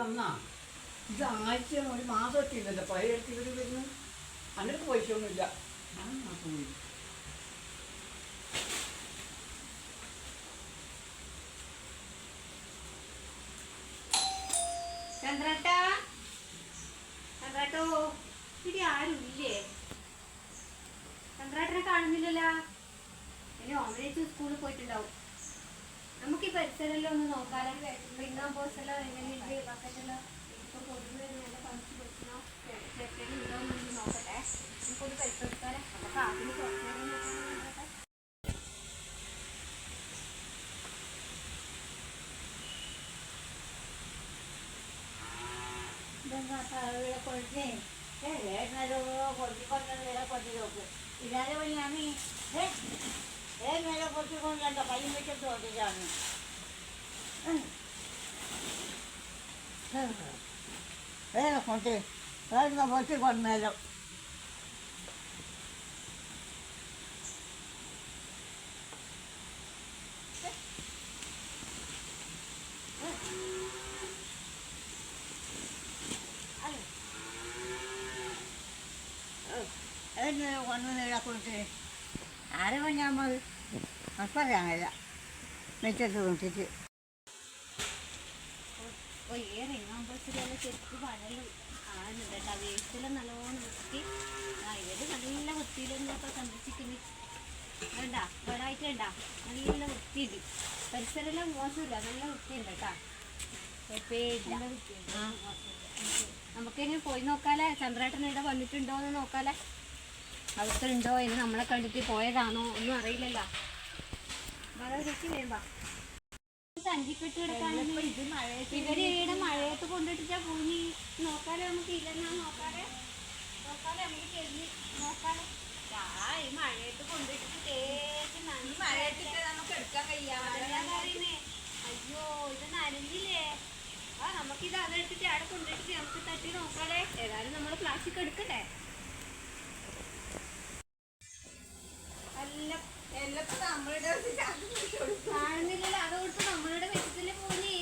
വന്നാ ഇത് ആഴ്ച ഒരു മാസം എത്തിയില്ലല്ലോ പഴയ എടുത്ത് ഇവർ വരുന്നു അന്നിട്ട് പൈസ ഒന്നുമില്ല ഞാൻ മാസം പോയി? ചന്ദ്രേട്ടാ? ചന്ദ്രേട്ടോ ഇവിടെ ആരും ഇല്ലേ? ചന്ദ്രേട്ടനെ കാണുന്നില്ലല്ലോ. ഇനി ഓമനേച്ച് സ്കൂളിൽ പോയിട്ടുണ്ടാവും. നമുക്ക് ഈ പരിസരമെല്ലാം ഒന്ന് നോക്കാലോ പിന്നാൻ പോസ്റ്റല്ലോ എങ്ങനെയുണ്ട് ബക്കറ്റെല്ലാം ഇപ്പൊ പൊതുവെ നല്ല പണിച്ച് വെച്ചോ ചെക്കൻ ഉണ്ടോന്ന് ഒന്ന് നോക്കട്ടെ. നമുക്കൊരു പരിസരത്താലേ നമുക്ക് ആദ്യം കുറച്ച് നേരം നോക്കാം. ഇല്ലാതെ ഞാൻ ഏ മേലെ പൊട്ടിക്കൊണ്ടോ കയ്യും വെച്ചിട്ട് ഓടിച്ചാണ് വേറെ പൊട്ടി വേറെ പൊട്ടിക്കൊണ്ടല്ലോ എന്നെ വന്ന് നേരെ പറഞ്ഞാൽ മതി പറയാനില്ല. മെച്ചത്ത് ഓ ഈ റിങ്ങാമ്പൂച്ചിരിയാൽ ശരിക്കും പഴയ ആകുന്നുണ്ട് കേട്ടോ. വേസ്റ്റിലും നല്ലോണം വൃത്തി. ആ ഇവർ നല്ല വൃത്തിയിലൊന്നൊക്കെ സംരക്ഷിക്കുന്നു. വേണ്ട ഒരാഴ്ച നല്ല വൃത്തിയുണ്ട്. പരിസരമെല്ലാം മോശമില്ല. നല്ല വൃത്തിയുണ്ട് കേട്ടാ. കുഴപ്പമില്ല ആ നമുക്കിനി പോയി നോക്കാലേ? ചന്ദ്രേട്ടൻ ഇവിടെ വന്നിട്ടുണ്ടോ എന്ന് നോക്കാലേ? അകത്തുണ്ടോ എന്ന് നമ്മളെ കണ്ടിട്ട് പോയതാണോ ഒന്നും അറിയില്ലല്ലോ. സഞ്ചിക്കെട്ട് കിടക്കാണെങ്കിൽ ഇവർ ഇവിടെ മഴയത്ത് കൊണ്ടിട്ടാ പോയി നോക്കാലേ നമുക്ക് ഇല്ലെന്നാ നോക്കാലേ നോക്കാലേ നമുക്ക് ചെല്ലി നോക്കാലേ. ആ ഈ മഴയത്ത് കൊണ്ടിട്ട് തേച്ച് നനഞ്ഞ് മഴയത്തിട്ട് നമുക്ക് എടുക്കാൻ പറയുന്നേ. അയ്യോ ഇത് നനഞ്ഞില്ലേ? ആ നമുക്കിത് അതെടുത്തിട്ട് അവിടെ കൊണ്ടിട്ട് നമുക്ക് തട്ടി നോക്കാലേ. ഏതായാലും നമ്മൾ പ്ലാസ്റ്റിക് എടുക്കണ്ടേ കാണുന്നില്ലല്ലോ അത് കൊടുത്ത് നമ്മളുടെ വെച്ചിട്ടില്ലേ പോലെ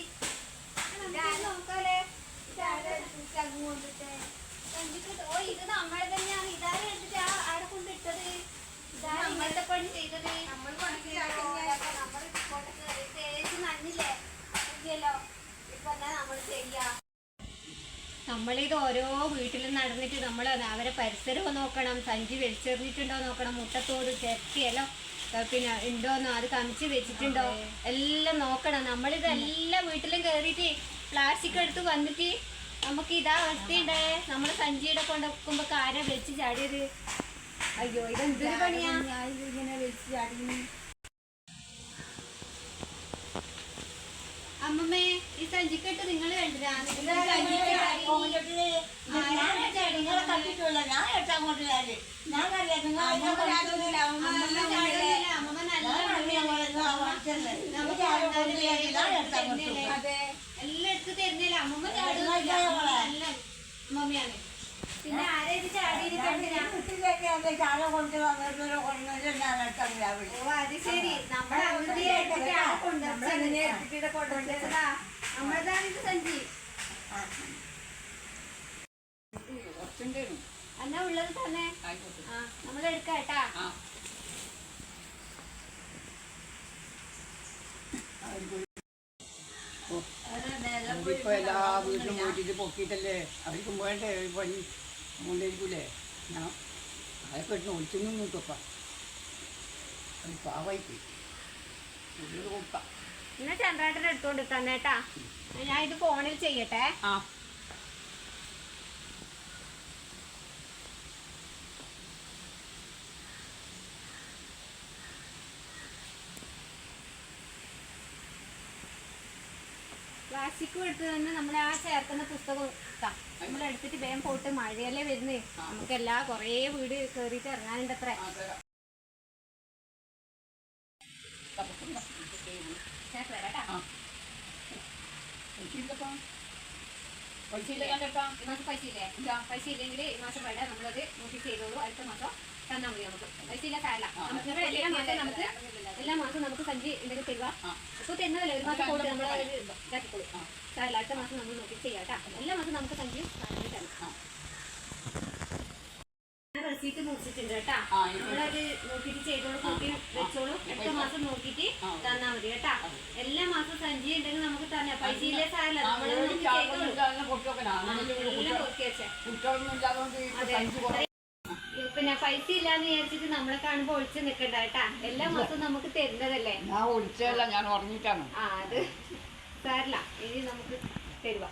നോക്കാലേ. സഞ്ചിക്കെട്ട് ഓ ഇത് നമ്മളെ തന്നെയാണ്. ഇതാരും എടുത്തിട്ട് അവിടെ കൊണ്ടിട്ടത് നമ്മളുടെ പണി ചെയ്തത്? നമ്മൾ നമ്മൾ കേറി തേച്ച് നനഞ്ഞില്ലേ ഇല്ലല്ലോ ഇപ്പൊ എന്താ നമ്മൾ ചെയ്യാ? നമ്മളിത് ഓരോ വീട്ടിലും നടന്നിട്ട് നമ്മൾ അവരെ പരിസരവും നോക്കണം സഞ്ചി വലിച്ചെറിഞ്ഞിട്ടുണ്ടോ നോക്കണം മുട്ടത്തോട് ചെത്തിയല്ലോ പിന്നെ ഉണ്ടോന്നോ അത് കമിച്ച് വെച്ചിട്ടുണ്ടോ എല്ലാം നോക്കണം. നമ്മളിത് എല്ലാ വീട്ടിലും കയറിയിട്ട് പ്ലാസ്റ്റിക് എടുത്ത് വന്നിട്ട് നമുക്ക് ഇതാ അവസ്ഥയുണ്ടായേ നമ്മൾ സഞ്ചിയുടെ കൊണ്ട് വെക്കുമ്പോ കാര വെച്ച് ചാടിയത്. അയ്യോ ഇതെന്തൊരു പണിയാ? ഇങ്ങനെ വെച്ച് ചാടി അമ്മമ്മേ ഈ സഞ്ചിക്കെട്ട് നിങ്ങൾ കണ്ടിരാ എല്ലാം എടുത്ത് തരുന്നില്ല അമ്മമ്മ ചാടുന്നില്ല അമ്മമ്മ നല്ല അമ്മമ്മയാണ്. പിന്നെ ആരാ ഇത് ചാടിയിരിക്കണ്ട കുട്ടിയിലേക്ക് അത് ചാല കൊണ്ട് വന്നിട്ട് കൊണ്ടുവന്നിട്ട് ഞാൻ എടുത്താൽ രാവിലെ ഓ അത് ശരി. ആളെ കൊണ്ടുവച്ചത്. കൊണ്ടുവച്ചതാ. നമ്മളതാണ് ഇത് സഞ്ചി? എന്നാ ഉള്ളത് തന്നെ? ആ നമ്മൾ എടുക്കാം കേട്ടാ. ഇതിപ്പോ എല്ലാ വീട്ടിലും പോയിട്ട് ഇത് പൊക്കിയിട്ടല്ലേ അവർക്കും വേണ്ടേ പണി കൊണ്ടിരിക്കൂലേ ഞാൻ അതൊക്കെ ഇട്ട് ഒളിച്ചൊന്നും നോക്കപ്പ അത് കൊടുക്കാം എന്നാ ചന്ദ്രാട്ടൻ എടുത്തോണ്ട് തന്നേട്ടാ ഞാൻ ഇത് ഫോണിൽ ചെയ്യട്ടെ. ആ. പ്ലാസ്റ്റിക്കും എടുത്ത് തന്നെ നമ്മൾ ആ ചേർക്കുന്ന പുസ്തകം നമ്മൾ എടുത്തിട്ട് വേഗം പോയിട്ട് മഴയല്ലേ വരുന്നേ. നമുക്ക് എല്ലാ കുറേ വീട് കയറിയിട്ട് ഇറങ്ങാനുണ്ട് അത്ര പൈസ ഇല്ലെങ്കിൽ ഈ മാസം വേണ്ട. നമ്മളത് നോക്കി ചെയ്തോളൂ. അടുത്ത മാസം തന്നാൽ മതി നമുക്ക് പൈസയില്ല സാരല്ല നമുക്ക് എല്ലാ മാസം നമുക്ക് സഞ്ചി എന്തെങ്കിലും തരുക ഇപ്പൊ തരുന്നതല്ലേ ഒരു മാസം കൂടുതൽ നമ്മൾ ഇതാക്കിക്കോളൂ സാരല്ല അടുത്ത മാസം നമ്മൾ നോക്കി ചെയ്യാം കേട്ടോ എല്ലാ മാസം നമുക്ക് സഞ്ചി തരണം ചെയ്തോളൂ കൂട്ടി മാസം നോക്കിയിട്ട് തന്നാ മതി കേട്ടാ എല്ലാ മാസം സഞ്ചി ഉണ്ടെങ്കിൽ നമുക്ക് തന്നെ പൈസയിലെ സാരല്ല നമ്മൾ പൈസ ഇല്ലാന്ന് വിചാരിച്ചിട്ട് നമ്മളെ കാണുമ്പോ ഒളിച്ചു നിക്കണ്ട കേട്ടാ. എല്ലാ മാസവും നമുക്ക് തരുന്നതല്ലേ? ഞാൻ ഒഴിച്ചല്ല ഞാൻ ഉറങ്ങിട്ടാണ് ആ അത് തരല ഇനി നമുക്ക് തരുക